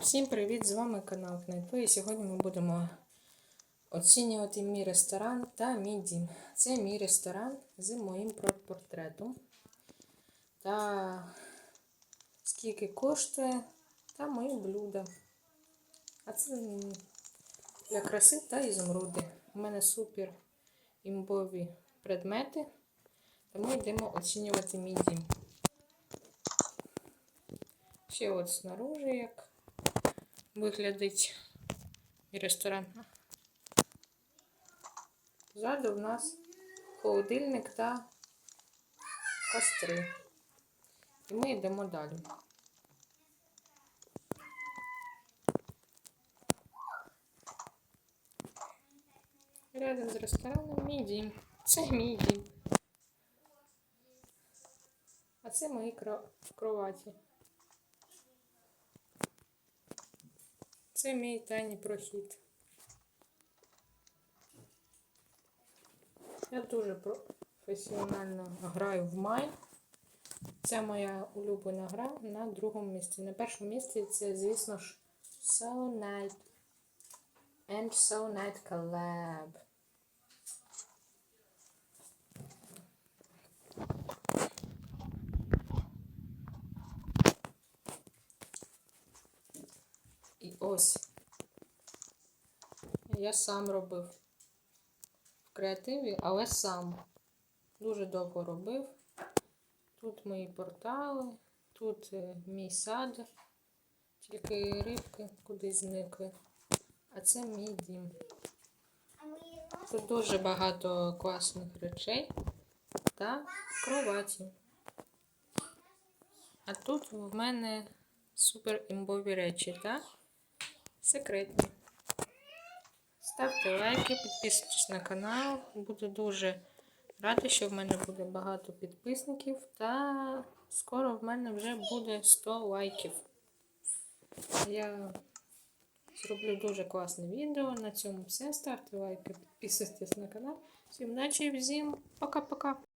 Всім привіт! З вами канал Кнайпи і сьогодні ми будемо оцінювати мій ресторан та мій дім. Це мій ресторан з моїм портретом. Та скільки коштує та мої блюда. А це для краси та ізумруди. У мене супер імбові предмети. Тому йдемо оцінювати мій дім. Ще от снаружи як виглядить ресторан. Ззаду в нас холодильник та костри. І ми йдемо далі. Рядом з рестораном мій дім. Це мій дім. А це мої кро- кроваті. Це мій тайний прохід. Я дуже професіонально граю в май. Це моя улюблена гра на другому місці. На першому місці це, звісно ж, So Night and So Night Collab. Ось. Я сам робив в креативі, але сам. Дуже довго робив. Тут мої портали, тут е, мій сад, тільки рибки кудись зникли. А це мій дім. Тут дуже багато класних речей та кроваті. А тут в мене супер імбові речі, та секретні. Ставте лайки, підписуйтесь на канал. Буду дуже рада, що в мене буде багато підписників. Та скоро в мене вже буде 100 лайків. Я зроблю дуже класне відео. На цьому все. Ставте лайки, підписуйтесь на канал. Всім наче всім пока-пока.